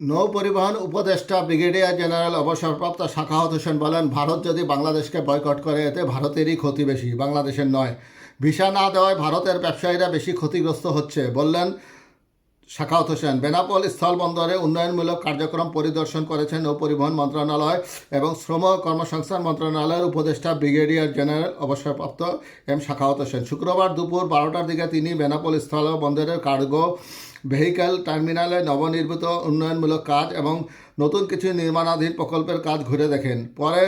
নৌ পরিবহন উপদেষ্টা ব্রিগেডিয়ার জেনারেল অবসরপ্রাপ্ত শাখাহত হোসেন বলেন, ভারত যদি বাংলাদেশকে বয়কট করে, এতে ভারতেরই ক্ষতি বেশি, বাংলাদেশের নয়। ভিসা না দেওয়ায় ভারতের ব্যবসায়ীরা বেশি ক্ষতিগ্রস্ত হচ্ছে। বললেন শাখাওয়াত হোসেন বেনাপোল স্থলবন্দরে উন্নয়নমূলক কার্যক্রম পরিদর্শন করেছেন নৌ পরিবহন মন্ত্রণালয় এবং শ্রম ও কর্মসংস্থান মন্ত্রণালয়ের উপদেষ্টা ব্রিগেডিয়ার জেনারেল অবসরপ্রাপ্ত এম শাখাওত হোসেন শুক্রবার দুপুর বারোটার দিকে তিনি বেনাপোল স্থলবন্দরের কার্গো ভেহিক্যাল টার্মিনালে নবনির্মিত উন্নয়নমূলক কাজ এবং নতুন কিছু নির্মাণাধীন প্রকল্পের কাজ ঘুরে দেখেন। পরে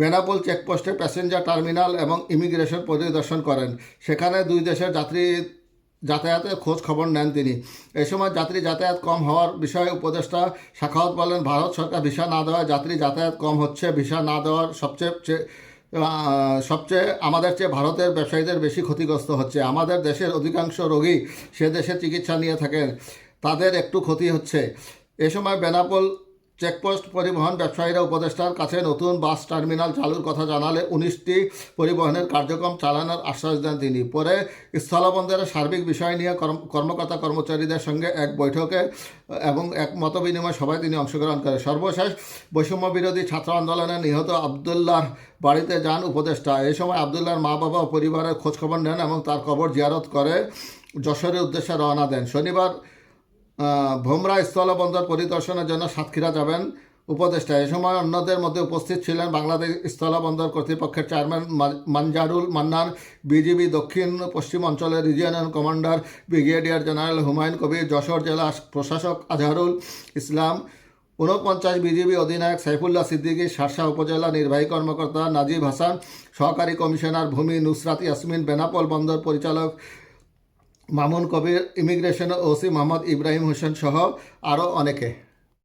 বেনাপোল চেকপোস্টে প্যাসেঞ্জার টার্মিনাল এবং ইমিগ্রেশন পরিদর্শন করেন। সেখানে দুই দেশের যাত্রী যাতায়াতের খোঁজ খবর নেন তিনি। এ সময় যাত্রী যাতায়াত কম হওয়ার বিষয়ে উপদেষ্টা শাখাওয়াত বলেন, ভারত সরকার ভিসা না দেওয়ায় যাত্রী যাতায়াত কম হচ্ছে। ভিসা না দেওয়ার সবচেয়ে সবচেয়ে আমাদের চেয়ে ভারতের ব্যবসায়ীদের বেশি ক্ষতিগ্রস্ত হচ্ছে। আমাদের দেশের অধিকাংশ রোগী সে দেশে চিকিৎসা নিয়ে থাকেন। তাদের একটু ক্ষতি হচ্ছে। এ সময় বেনাপোল চেকপোস্ট পরিবহন ব্যবসায়ীরা উপদেষ্টার কাছে নতুন বাস টার্মিনাল চালুর কথা জানালে উনিশটি পরিবহনের কার্যক্রম চালানোর আশ্বাস দেন তিনি। পরে স্থলবন্দরের সার্বিক বিষয় নিয়ে কর্মকর্তা কর্মচারীদের সঙ্গে এক বৈঠকে এবং এক মতবিনিময় সভায় তিনি অংশগ্রহণ করেন। সর্বশেষ বৈষম্য বিরোধী ছাত্র আন্দোলনে নিহত আবদুল্লাহর বাড়িতে যান উপদেষ্টা। এই সময় আবদুল্লাহর মা বাবা ও পরিবারের খোঁজখবর নেন এবং তার কবর জিয়ারত করে যশোরের উদ্দেশ্যে রওনা দেন। শনিবার ভোমরা স্থলবন্দর পরিদর্শনের জন্য সাতক্ষীরা যাবেন উপদেষ্টা। এ সময় অন্যদের মধ্যে উপস্থিত ছিলেন বাংলাদেশ স্থলবন্দর কর্তৃপক্ষের চেয়ারম্যান মানজারুল মান্নান, বিজিবি দক্ষিণ পশ্চিম অঞ্চলের regional commander, brigadier general Humayun Kabir, Jessore জেলা প্রশাসক আজহারুল ইসলাম, ঊনপঞ্চাশ বিজিবি অধিনায়ক সাইফুল্লাহ সিদ্দিকী, শার্শা উপজেলা নির্বাহী কর্মকর্তা নাজিব হাসান, সহকারী কমিশনার ভূমি নুসরাত ইয়াসমিন, বেনাপোল বন্দর পরিচালক মামুন কবির ইমিগ্রেশন ওসি মোহাম্মদ ইব্রাহিম হোসেন সহ আরও অনেকে।